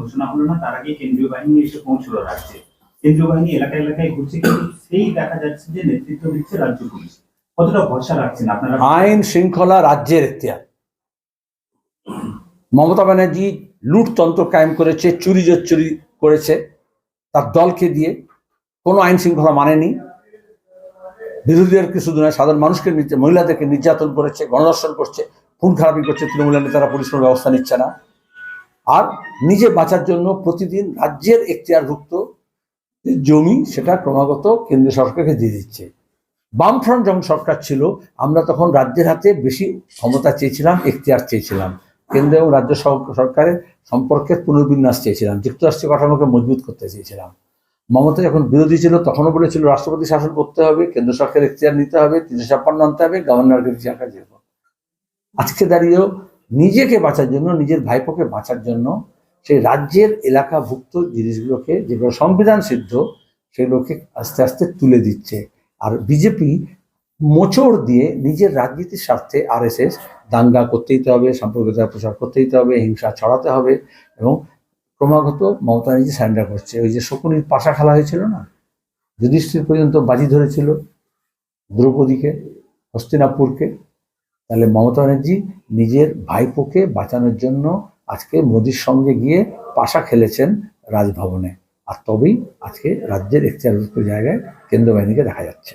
ঘোষণা হলো না, তার আগে কেন্দ্রীয় বাহিনী এসে পৌঁছলো রাজ্যে। কেন্দ্রীয় বাহিনী এলাকায় এলাকায় ঘুরছে, কিন্তু সেই দেখা যাচ্ছে যে নেতৃত্ব দিচ্ছে রাজ্য পুলিশ। কতটা ভরসা রাখছেন আপনারা? আইন শৃঙ্খলা রাজ্যের মমতা ব্যানার্জি লুটতন্ত্র কায়েম করেছে, চুরি চুরি করেছে, তার দলকে দিয়ে। কোনো আইন শৃঙ্খলা মানেনি। বিরোধীদেরকে শুধু নয় সাধারণ মানুষকে মহিলাদেরকে নির্যাতন করেছে গণদর্শন করছে, খুন খারাপি করছে, তৃণমূলের নেতারা কোনো ব্যবস্থা নিচ্ছে না। আর নিজে বাঁচার জন্য প্রতিদিন রাজ্যের এখতিয়ারভুক্ত জমি, সেটা ক্রমাগত কেন্দ্র সরকারকে দিয়ে দিচ্ছে। বামফ্রন্ট যখন সরকার ছিল, আমরা তখন রাজ্যের হাতে বেশি ক্ষমতা চেয়েছিলাম, এখতিয়ার চেয়েছিলাম। কেন্দ্র এবং রাজ্য সরকারের সম্পর্কের পুনর্বিন্যাস চেয়েছিলাম যুক্তরাষ্ট্রীয় কাঠামোকে মজবুত করতে চেয়েছিলাম। মমতা যখন বিরোধী ছিল, তখনও বলেছিল, রাষ্ট্রপতি শাসন করতে হবে, কেন্দ্র সরকারের এখতিয়ার নিতে হবে, তিনশো ছাপ্পান্ন আনতে হবে, গভর্নরকে আজকে দাঁড়িয়েও নিজেকে বাঁচার জন্য, নিজের ভাইপোকে বাঁচার জন্য সেই রাজ্যের এলাকাভুক্ত জিনিসগুলোকে, যেগুলো সংবিধান সিদ্ধ, সেগুলোকে আস্তে আস্তে তুলে দিচ্ছে। আর বিজেপি মোচড় দিয়ে নিজের রাজনীতির স্বার্থে আরএসএস দাঙ্গা করতেই তো হবে, সাম্প্রদায়িকতা প্রচার করতেই তো হবে, হিংসা ছড়াতে হবে এবং ক্রমাগত মমতা ব্যানার্জি স্যান্ডার করছে। ওই যে শকুনির পাশা খেলা হয়েছিল না? যুধিষ্ঠির পর্যন্ত বাজি ধরেছিল দ্রৌপদীকে, হস্তিনাপুরকে। তাহলে মমতা ব্যানার্জি নিজের ভাইপোকে বাঁচানোর জন্য আজকে মোদির সঙ্গে গিয়ে পাশা খেলেছেন রাজভবনে। আর তবেই আজকে রাজ্যের এখতিয়ারভুক্ত জায়গায় কেন্দ্র বাহিনীকে দেখা যাচ্ছে।